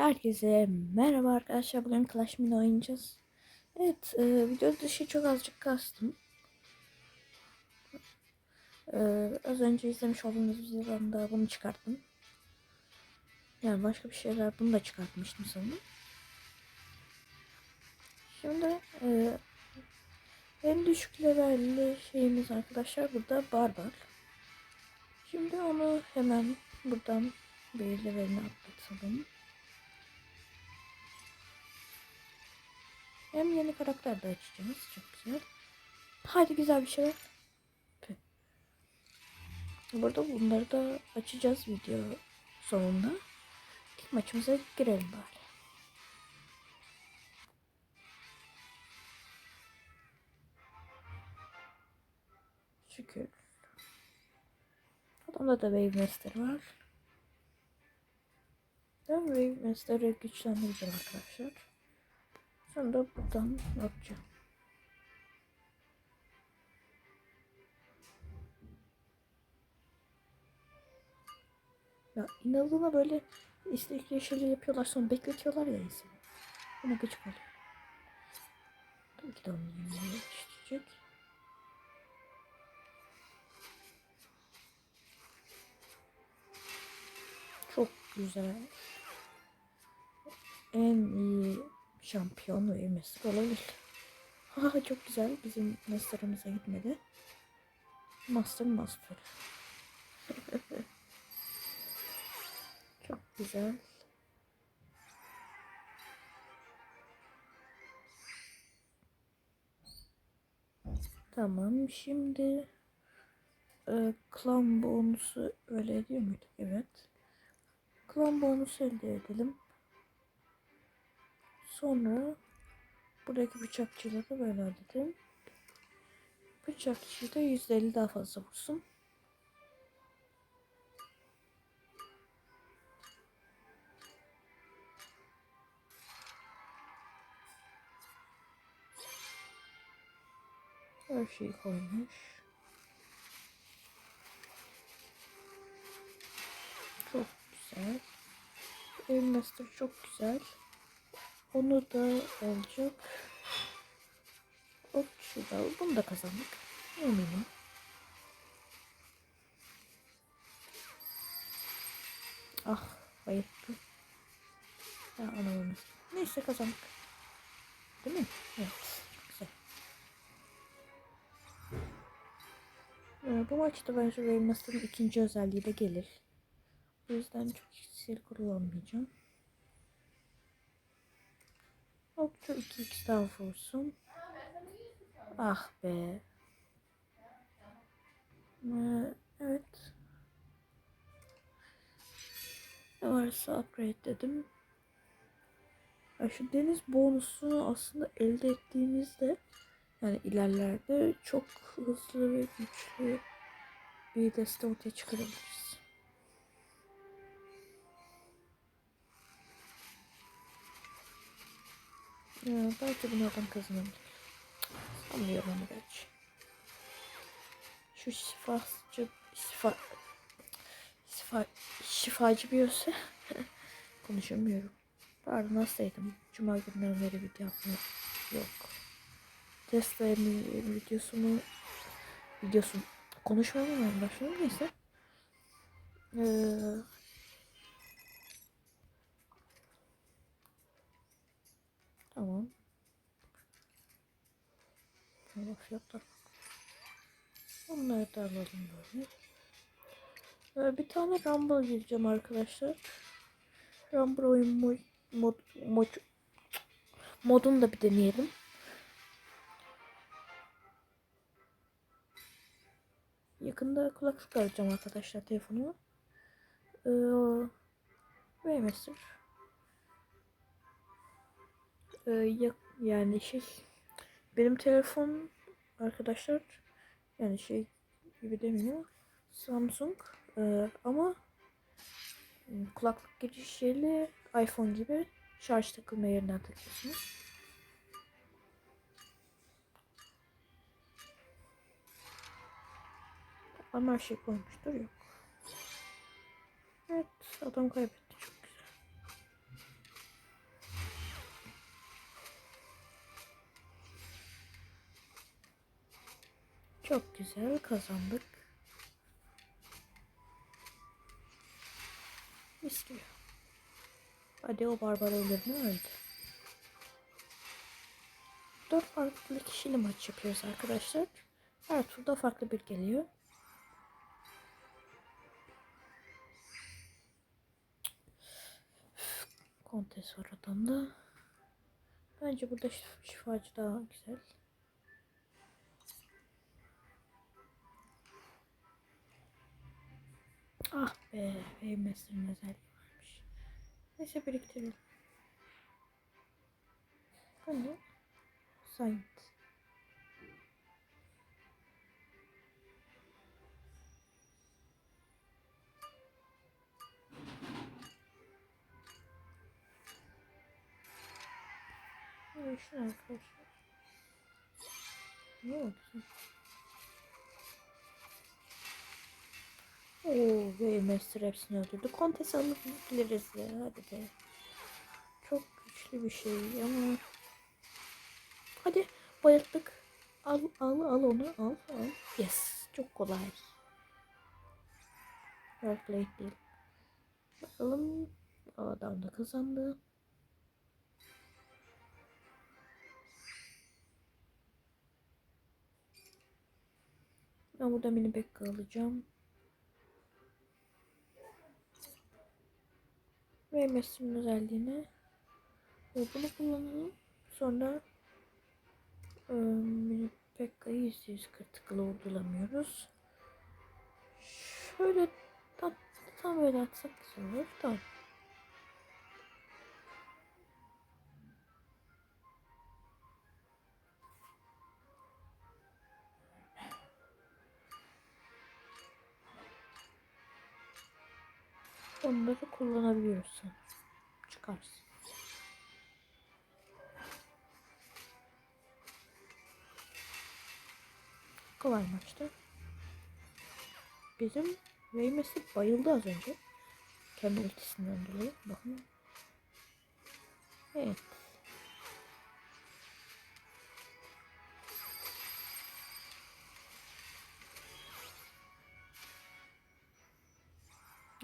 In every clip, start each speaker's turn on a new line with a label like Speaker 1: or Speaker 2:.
Speaker 1: Herkese merhaba arkadaşlar. Bugün Clash Mini oynayacağız. Evet, e, video dışı çok azıcık kastım. E, az önce izlemiş olduğunuz videodan da bunu çıkarttım. Yani başka bir şeyler bunu da çıkartmıştım sanırım. Şimdi e, en düşük levelli şeyimiz arkadaşlar burada barbar. Şimdi onu hemen buradan bir leveline atlatalım. Hem yeni karakter de açacağız. Çok güzel. Haydi güzel bir şey var. Burada bunları da açacağız video sonunda. İlk maçımıza girelim bari. Şükür. Adamda da Wave Master var. Ben Wave Master'ı güçlendireceğim arkadaşlar. Sonra da buradan yapacağım. Ya inadına böyle istekli şeyler yapıyorlar sonra bekletiyorlar ya insanı. Buna gıcık oluyor. Tabii ki de onun yetiştirecek. Çok güzel. En iyi şampiyon ve Master olabilir. Ha çok güzel. Bizim Master'ımıza gitmedi. Master Master. çok güzel. Tamam şimdi e, klan bonusu öyle ediyor muydu? Evet. Klan bonusu elde edelim. Sonra buradaki bıçakçıları böyle halledelim. Bıçakçı da %50 daha fazla vursun. Her şeyi koymuş. Çok güzel. Elmaster çok güzel. Onu da olacak. Hop şurada. Bunu da kazandık. Eminim. Ah bayıldım. Ya anlamamız. Neyse kazandık. Değil mi? Evet. Güzel. Ee, bu maçta bence Raymas'ın ikinci özelliği de gelir. O yüzden çok sil kullanmayacağım. Hop şu 2x daha. Ah be. Ee, evet. Ne varsa upgrade dedim. Ya şu deniz bonusunu aslında elde ettiğimizde yani ilerlerde çok hızlı ve güçlü bir deste ortaya çıkarabiliriz. Ya, belki bunlardan kazanabilir. Sanmıyorum onu belki. Şu şifacı şifa şifa şifacı bir olsa konuşamıyorum. Pardon hastaydım. Cuma günden beri video yapmıyor. Yok. Tesla videosunu videosunu konuşmamaya başladım neyse. Ee, Tamam. Şöyle fiyatlar. Onları da alalım böyle. Ee, bir tane Rumble gireceğim arkadaşlar. Rumble oyun mod, mod, mod modunu da bir deneyelim. Yakında kulaklık alacağım arkadaşlar telefonuma. Ee, Raymaster. Ya, yani şey benim telefon arkadaşlar yani şey gibi demiyor Samsung ee, ama kulaklık giriş yerli iPhone gibi şarj takılma yerinden takıyorsunuz. Ama her şey koymuştur yok. Evet adam kaybetti Güzel kazandık. Mis gibi. Hadi o barbar ölür mü öldü. Dört farklı kişiyle maç yapıyoruz arkadaşlar. Her turda farklı bir geliyor. Kontes var adamda. Bence burada şif- şifacı daha güzel. Ah be, Waymasters özelliği varmış. Neyse biriktirelim. Hani? Saint. Evet, şu arkadaşlar. Ne oldu? Oo, Waymasters hepsini öldürdü. Kontes alıp biliriz ya. Hadi be. Çok güçlü bir şey ama Hadi bayılttık. Al al al onu al al. Yes. Çok kolay. Play değil. Bakalım. Adam da kazandı. Ben burada mini bekka alacağım. Ve Messi'nin özelliğini ve bunu kullanalım. Sonra Mini Pekka'yı 140 tıkla ordulamıyoruz. Şöyle tam, tam öyle atsak güzel olur. Tamam. Onları kullanabiliyorsun. Çıkarsın. Kolay maçtı. Bizim Raymes'i bayıldı az önce. Kendi ultisinden dolayı. Bakın. Evet.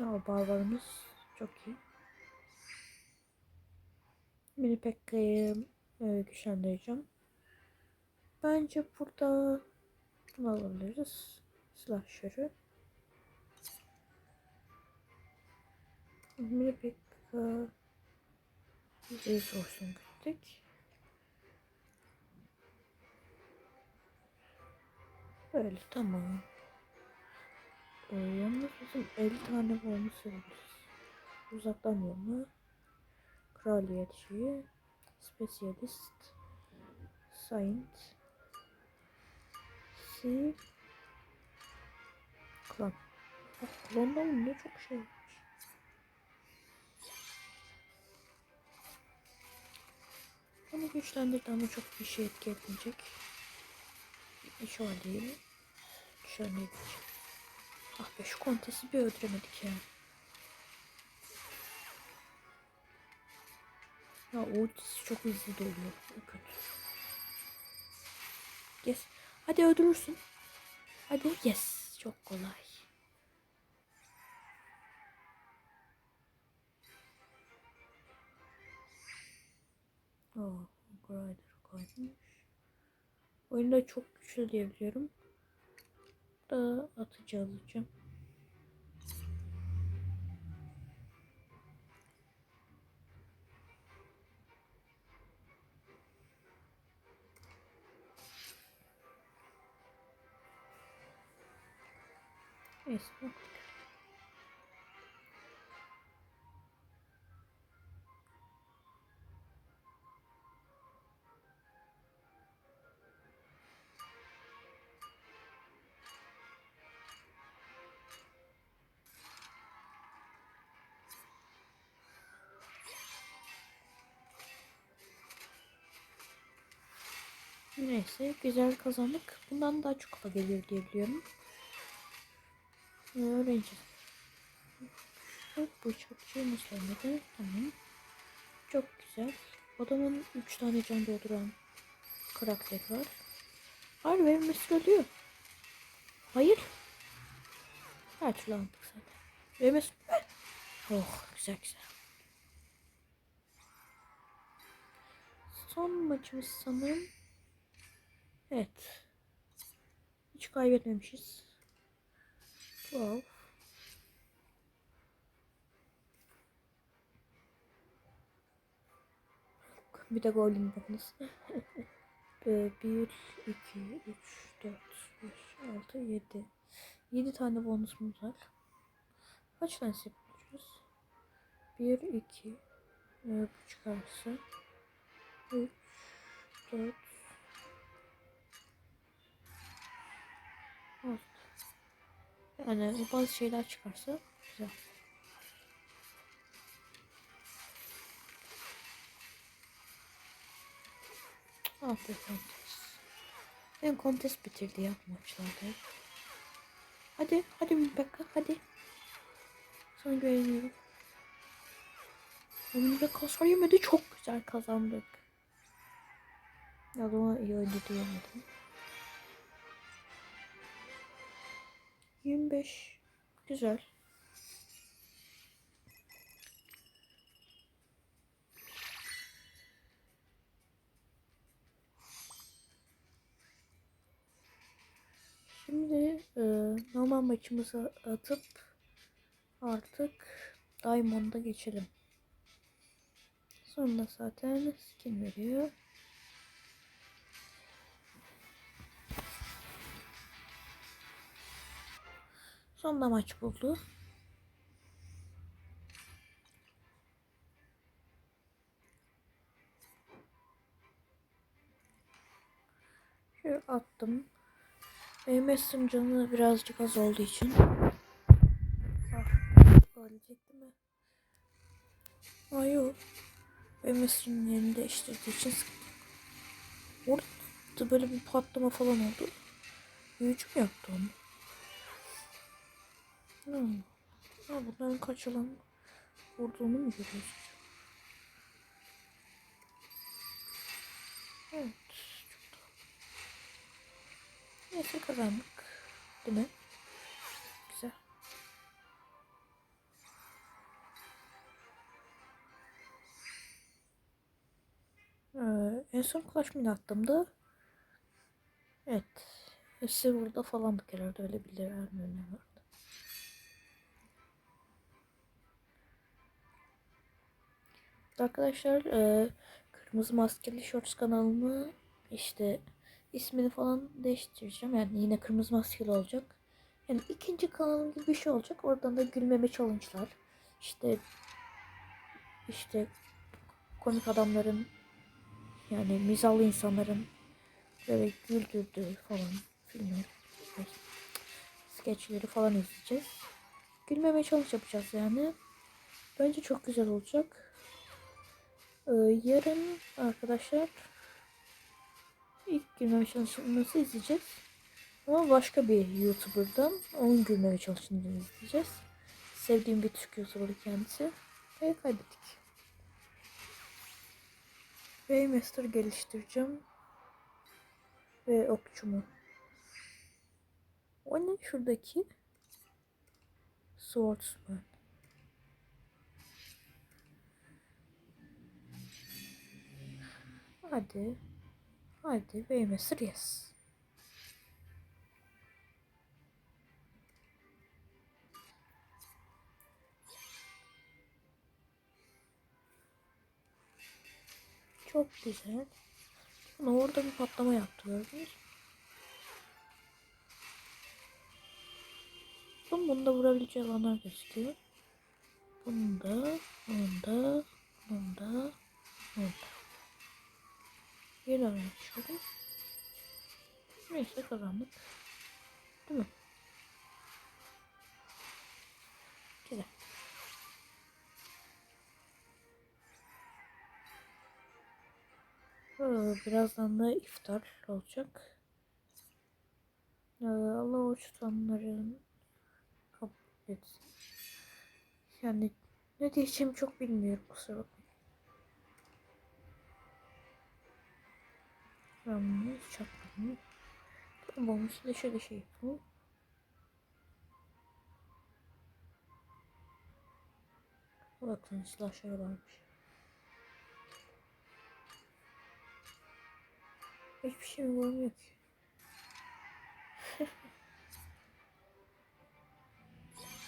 Speaker 1: Aa, barbarımız çok iyi. Mini Pekka'yı e, güçlendireceğim. Bence burada bunu alabiliriz. Slasher'ı. Mini Pekka Resource'unu gittik. Böyle tamam. Ee, yalnız bizim 50 tane bonus alırız. Uzaktan vurma. Kraliyet şeyi. Specialist. Saint. Si. Klan. Bak klonda mı ne çok şey var. Onu güçlendirdi ama çok bir şey etki etmeyecek. E, an değil. An değil. Ah be şu kontesi bir öldüremedik ya. Ya ultisi çok hızlı doluyor. Kötü. Yes. Hadi öldürürsün. Hadi yes. Çok kolay. Oh, Grider koymuş. Oyunda çok güçlü diye biliyorum. Da atıcı alacağım. Neyse. Neyse güzel kazandık. Bundan daha çok kupa gelir diye biliyorum. Ee, Öğreneceğiz. Şu bıçakçı muslanmadı. Tamam. Çok güzel. Adamın 3 tane can dolduran karakter var. Hayır benim ölüyor. Hayır. Her türlü aldık zaten. Vermez. Oh güzel güzel. Son maçımız sanırım. Evet. Hiç kaybetmemişiz. Wow. Bir de golüm bakınız. 1, 2, 3, 4, 5, 6, 7. 7 tane bonusumuz var. Kaç tane yapıyoruz? 1, 2, bu çıkarsa 3, 4, Yani bazı şeyler çıkarsa güzel. Ah kontes. En kontes bitirdi ya maçlarda. Hadi, hadi Rebecca, hadi. Sana güveniyorum. Rebecca hasar yemedi, çok güzel kazandık. Ya da iyi oyundu diyemedim. 25. Güzel. Şimdi e, normal maçımızı atıp artık Diamond'a geçelim. Sonra zaten skin veriyor. Sonunda maç buldu. Şöyle attım. Esra'nın canı birazcık az olduğu için. Ah, ölecek yerini değiştirdiği için Orada böyle bir patlama falan oldu. Büyücü mü yaptı onu? Hmm. Ha, bunların kaç alan vurduğunu mu görüyoruz? Evet. Çok da. Neyse kazandık. Değil mi? Güzel. Ee, en son Clash Mini attığımda Evet. Hepsi burada falandık herhalde öyle bir level Arkadaşlar e, Kırmızı Maskeli Shorts kanalımı işte ismini falan değiştireceğim. Yani yine Kırmızı Maskeli olacak. Yani ikinci kanalım gibi bir şey olacak. Oradan da gülmeme challenge'lar. İşte işte komik adamların yani mizahlı insanların böyle güldürdüğü falan filmler, skeçleri falan izleyeceğiz. Gülmeme challenge yapacağız yani. Bence çok güzel olacak. Ee, yarın arkadaşlar ilk gülmeme çalışmasını izleyeceğiz. Ama başka bir YouTuber'dan onun gülmeme çalışmasını izleyeceğiz. Sevdiğim bir Türk YouTuber kendisi. Ve kaybettik. Raymaster geliştireceğim. Ve okçumu. O ne şuradaki? Swordsman. Hadi. Hadi Waymaster yes. Çok güzel. Ama orada bir patlama yaptı gördünüz mü? Bunda vurabileceği alanlar gözüküyor. Bunda, bunda, bunda, bunda. Bir daha yapışalım. Neyse kazandık. Değil mi? Güzel. Birazdan da iftar olacak. Allah o tutanların kabul etsin. Yani ne diyeceğimi çok bilmiyorum kusura bakmayın. Ramını, çakrını. Bombamızı da şöyle şey yapalım. Bakın silahlar varmış. Hiçbir şey bulamıyor ki.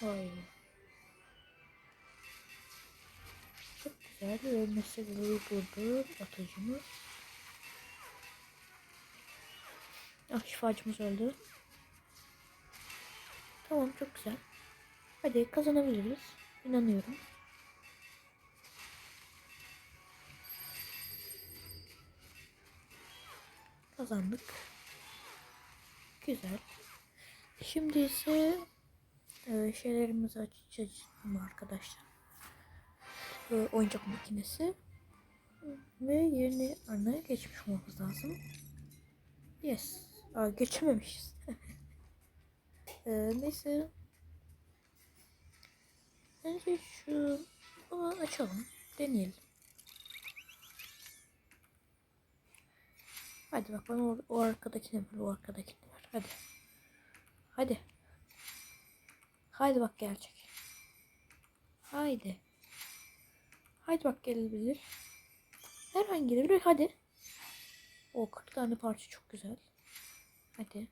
Speaker 1: Vay. Çok güzel bir ölmesi bulur buldu atıcımız. Ah şifacımız öldü. Tamam çok güzel. Hadi kazanabiliriz. İnanıyorum. Kazandık. Güzel. Şimdi ise e, şeylerimizi açacağız arkadaşlar. E, oyuncak makinesi. Ve yeni ana geçmiş olmamız lazım. Yes. Aa, geçememişiz. e, neyse. Bence şu bunu açalım. Deneyelim. Hadi bak bana o, o arkadakini ver. O arkadakini ver. Hadi. Hadi. Haydi bak gelecek. Haydi. Haydi bak gelebilir. Herhangi gelebilir. Hadi. O 40 tane parça çok güzel. Hadi.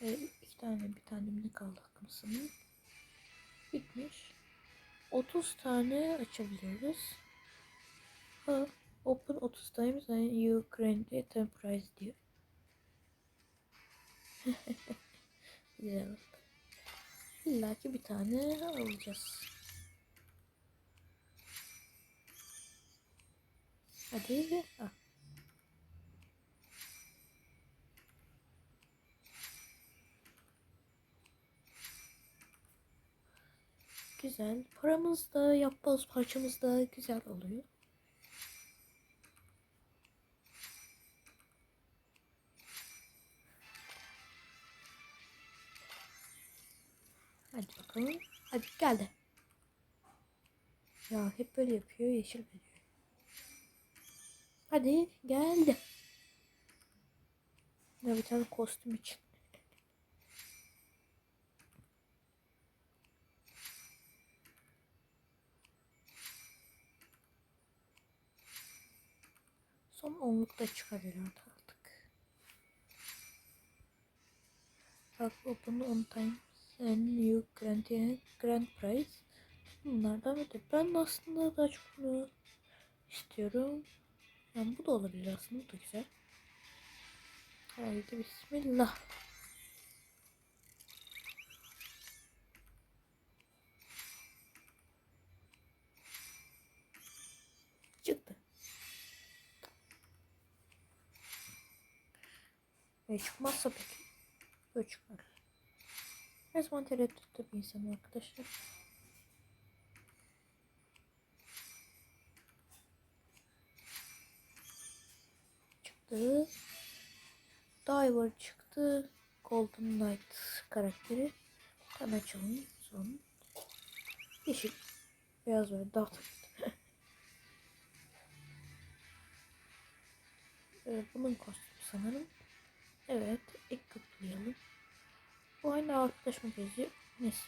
Speaker 1: Ee, iki tane bir tane ne kaldı hakkımsın? Bitmiş. 30 tane açabiliyoruz. Ha, open 30 times and you grant a temporary diyor. Güzel oldu. İlla ki bir tane alacağız. Hadi. Ah. Güzel. Paramız da yapboz parçamız da güzel oluyor. Hadi bakalım. Hadi geldi. Ya hep böyle yapıyor yeşil veriyor. Hadi geldi. Ya bir tane kostüm için. Son onlukta çıkarıyorlar artık. Bak open on time and you grant grand prize. Bunlardan. Ben de aslında daha çok bunu istiyorum. Yani bu da olabilir aslında. Bu da güzel. Haydi bismillah. Ve çıkmazsa peki? Böyle çıkar. Her zaman tereddütte bir insanım arkadaşlar. Çıktı. Diver çıktı. Golden Knight karakteri. Tam açalım. Son. Yeşil. Beyaz var. Daha Ee, bunun kostümü sanırım. Evet. ilk tıklayalım. Bu aynı arkadaş mı geziyor? Neyse.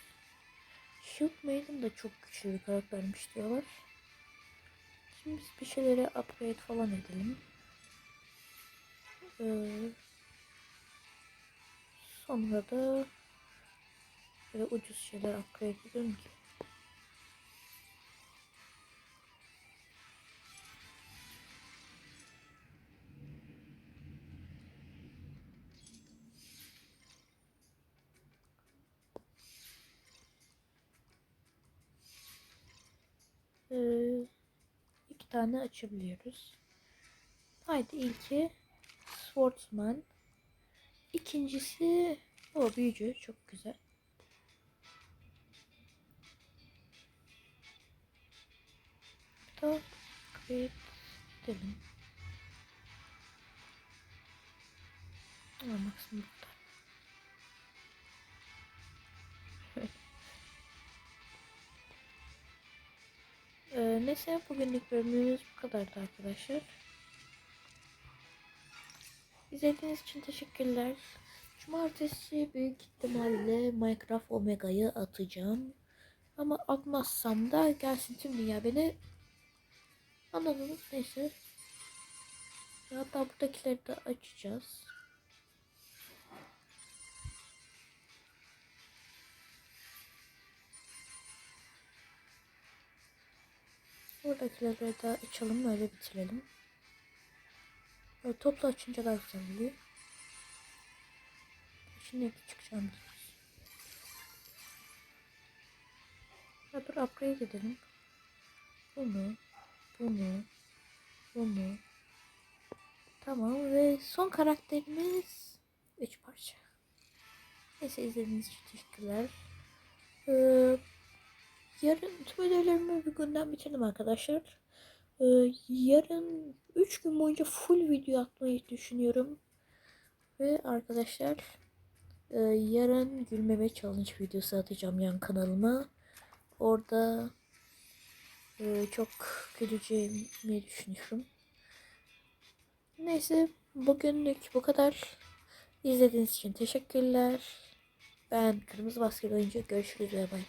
Speaker 1: Shield Maiden da çok güçlü bir karaktermiş diyorlar. Şimdi biz bir şeylere upgrade falan edelim. Ee, sonra da böyle ucuz şeyler upgrade edelim ki. Tane açabiliyoruz. Haydi ilki Swordsman. İkincisi o büyücü çok güzel. Da create edelim. Ama maksimum Ee, neyse bugünlük bölümümüz bu kadardı arkadaşlar. İzlediğiniz için teşekkürler. Cumartesi büyük ihtimalle Minecraft Omega'yı atacağım. Ama atmazsam da gelsin tüm dünya beni anladınız neyse. Hatta buradakileri de açacağız. Buradakileri de açalım öyle bitirelim. Böyle toplu açınca daha güzel oluyor. Şimdi çıkacağım. Ya dur upgrade edelim. Bunu, bunu, bunu. Tamam ve son karakterimiz 3 parça. Neyse izlediğiniz için teşekkürler. Ee, yarın tüm ödevlerimi bir günden bitirdim arkadaşlar. Ee, yarın 3 gün boyunca full video atmayı düşünüyorum. Ve arkadaşlar e, yarın gülmeme challenge videosu atacağım yan kanalıma. Orada e, çok güleceğimi düşünüyorum. Neyse bugünlük bu kadar. İzlediğiniz için teşekkürler. Ben Kırmızı Baskeli Oyuncu. Görüşürüz bay bay.